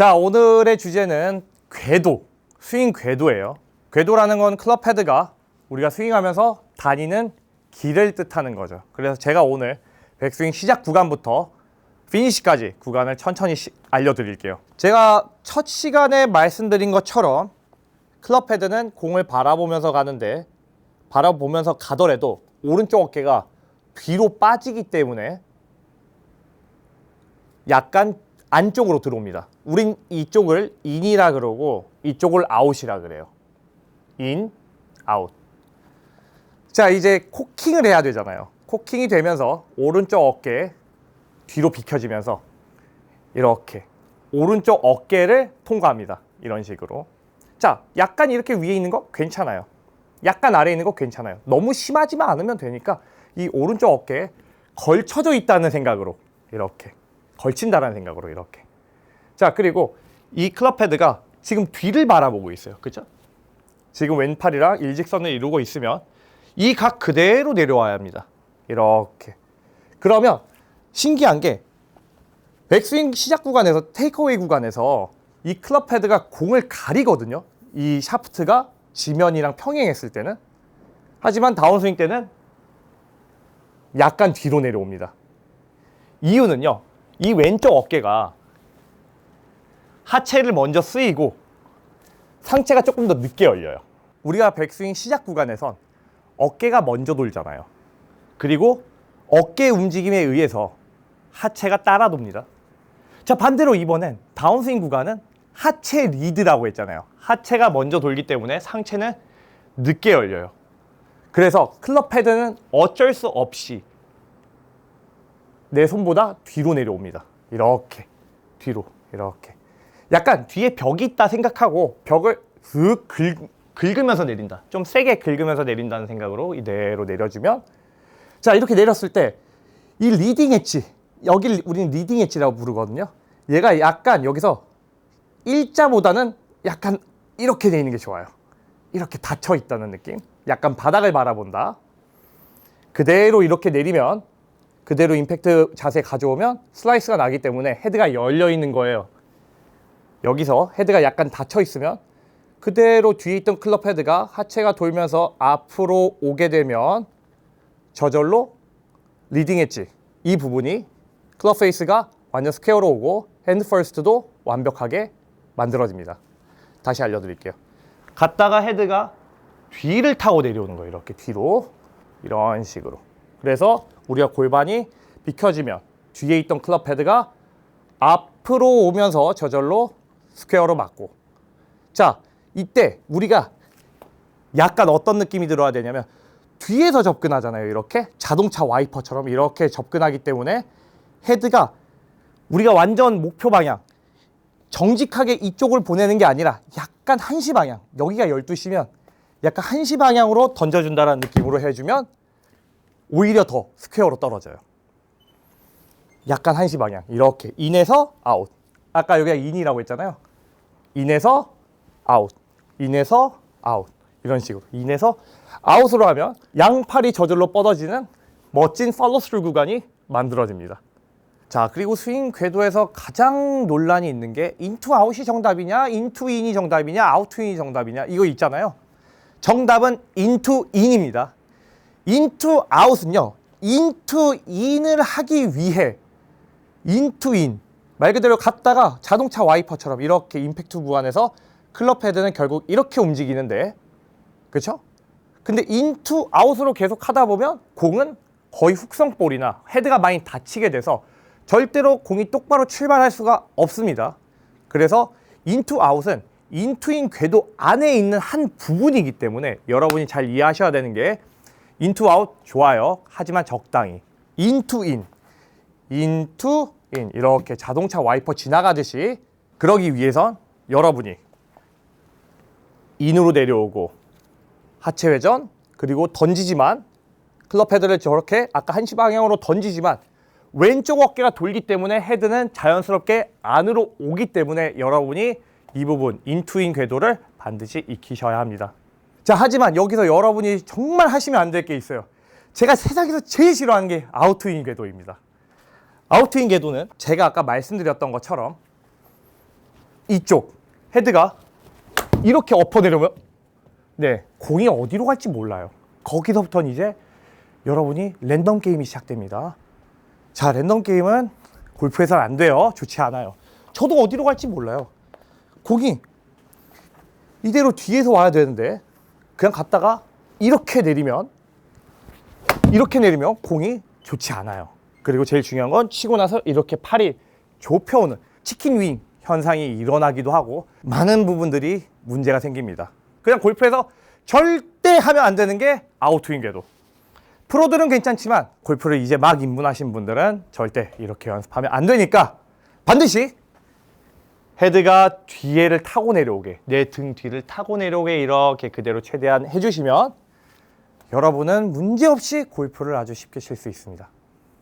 자, 오늘의 주제는 궤도, 스윙 궤도예요. 궤도라는 건 클럽 헤드가 우리가 스윙하면서 다니는 길을 뜻하는 거죠. 그래서 제가 오늘 백스윙 시작 구간부터 피니시까지 구간을 천천히 시- 알려드릴게요. 제가 첫 시간에 말씀드린 것처럼 클럽 헤드는 공을 바라보면서 가는데 바라보면서 가더라도 오른쪽 어깨가 뒤로 빠지기 때문에 약간 안쪽으로 들어옵니다. 우린 이쪽을 인이라 그러고 이쪽을 아웃이라 그래요. 인, 아웃. 자, 이제 코킹을 해야 되잖아요. 코킹이 되면서 오른쪽 어깨 뒤로 비켜지면서 이렇게 오른쪽 어깨를 통과합니다. 이런 식으로. 자, 약간 이렇게 위에 있는 거 괜찮아요. 약간 아래에 있는 거 괜찮아요. 너무 심하지만 않으면 되니까 이 오른쪽 어깨에 걸쳐져 있다는 생각으로 이렇게 걸친다라는 생각으로 이렇게. 자, 그리고 이 클럽 헤드가 지금 뒤를 바라보고 있어요. 그죠? 지금 왼팔이랑 일직선을 이루고 있으면 이 각 그대로 내려와야 합니다. 이렇게. 그러면 신기한 게 백스윙 시작 구간에서 테이크어웨이 구간에서 이 클럽 헤드가 공을 가리거든요. 이 샤프트가 지면이랑 평행했을 때는. 하지만 다운스윙 때는 약간 뒤로 내려옵니다. 이유는요. 이 왼쪽 어깨가 하체를 먼저 쓰이고 상체가 조금 더 늦게 열려요. 우리가 백스윙 시작 구간에선 어깨가 먼저 돌잖아요. 그리고 어깨 움직임에 의해서 하체가 따라 돕니다. 자, 반대로 이번엔 다운스윙 구간은 하체 리드라고 했잖아요. 하체가 먼저 돌기 때문에 상체는 늦게 열려요. 그래서 클럽 패드는 어쩔 수 없이 내 손보다 뒤로 내려옵니다. 이렇게 뒤로 이렇게 약간 뒤에 벽이 있다 생각하고 벽을 슥 긁, 긁으면서 내린다. 좀 세게 긁으면서 내린다는 생각으로 이대로 내려주면 자 이렇게 내렸을 때 이 리딩 엣지 여기 우리는 리딩 엣지라고 부르거든요. 얘가 약간 여기서 일자보다는 약간 이렇게 돼 있는 게 좋아요. 이렇게 닫혀 있다는 느낌. 약간 바닥을 바라본다. 그대로 이렇게 내리면 그대로 임팩트 자세 가져오면 슬라이스가 나기 때문에 헤드가 열려 있는 거예요. 여기서 헤드가 약간 닫혀 있으면 그대로 뒤에 있던 클럽 헤드가 하체가 돌면서 앞으로 오게 되면 저절로 리딩 엣지 이 부분이 클럽 페이스가 완전 스퀘어로 오고 핸드 퍼스트도 완벽하게 만들어집니다. 다시 알려드릴게요. 갔다가 헤드가 뒤를 타고 내려오는 거예요. 이렇게 뒤로 이런 식으로. 그래서 우리가 골반이 비켜지면 뒤에 있던 클럽 헤드가 앞으로 오면서 저절로 스퀘어로 맞고. 자 이때 우리가 약간 어떤 느낌이 들어야 되냐면 뒤에서 접근하잖아요 이렇게. 자동차 와이퍼처럼 이렇게 접근하기 때문에 헤드가 우리가 완전 목표 방향 정직하게 이쪽을 보내는 게 아니라 약간 한시 방향 여기가 12시면 약간 한시 방향으로 던져준다는 느낌으로 해주면 오히려 더 스퀘어로 떨어져요. 약간 한시 방향. 이렇게. 인에서 아웃. 아까 여기가 인이라고 했잖아요. 인에서 아웃. 인에서 아웃. 이런 식으로. 인에서 아웃으로 하면 양팔이 저절로 뻗어지는 멋진 팔로스루 구간이 만들어집니다. 자 그리고 스윙 궤도에서 가장 논란이 있는 게 인투 아웃이 정답이냐 인투 인이 정답이냐 아웃 투 인이 정답이냐. 이거 있잖아요. 정답은 인투 인입니다 인투 아웃은요 인투 인을 하기 위해 인투 인. 말 그대로 갔다가 자동차 와이퍼처럼 이렇게 임팩트 구간에서 클럽 헤드는 결국 이렇게 움직이는데 그렇죠? 근데 인투 아웃으로 계속 하다 보면 공은 거의 훅성볼이나 헤드가 많이 다치게 돼서 절대로 공이 똑바로 출발할 수가 없습니다. 그래서 인투 아웃은 인투인 궤도 안에 있는 한 부분이기 때문에 여러분이 잘 이해하셔야 되는 게 인투 아웃 좋아요. 하지만 적당히. 인투 인. 인투 인 이렇게 자동차 와이퍼 지나가듯이 그러기 위해선 여러분이 인으로 내려오고 하체 회전 그리고 던지지만 클럽 헤드를 저렇게 아까 한시 방향으로 던지지만 왼쪽 어깨가 돌기 때문에 헤드는 자연스럽게 안으로 오기 때문에 여러분이 이 부분 인투인 궤도를 반드시 익히셔야 합니다. 자 하지만 여기서 여러분이 정말 하시면 안 될 게 있어요. 제가 세상에서 제일 싫어하는 게 아웃투인 궤도입니다. 아웃투인 궤도는 제가 아까 말씀드렸던 것처럼 이쪽 헤드가 이렇게 엎어 내려면 네 공이 어디로 갈지 몰라요. 거기서부터는 이제 여러분이 랜덤 게임이 시작됩니다. 자 랜덤 게임은 골프에서는 안 돼요. 좋지 않아요. 저도 어디로 갈지 몰라요. 공이 이대로 뒤에서 와야 되는데 그냥 갔다가 이렇게 내리면 이렇게 내리면 공이 좋지 않아요. 그리고 제일 중요한 건 치고 나서 이렇게 팔이 좁혀오는 치킨 윙 현상이 일어나기도 하고 많은 부분들이 문제가 생깁니다. 그냥 골프에서 절대 하면 안 되는 게 아웃스윙 궤도. 프로들은 괜찮지만 골프를 이제 막 입문하신 분들은 절대 이렇게 연습하면 안 되니까 반드시 헤드가 뒤에를 타고 내려오게 내 등 뒤를 타고 내려오게 이렇게 그대로 최대한 해주시면 여러분은 문제없이 골프를 아주 쉽게 칠 수 있습니다.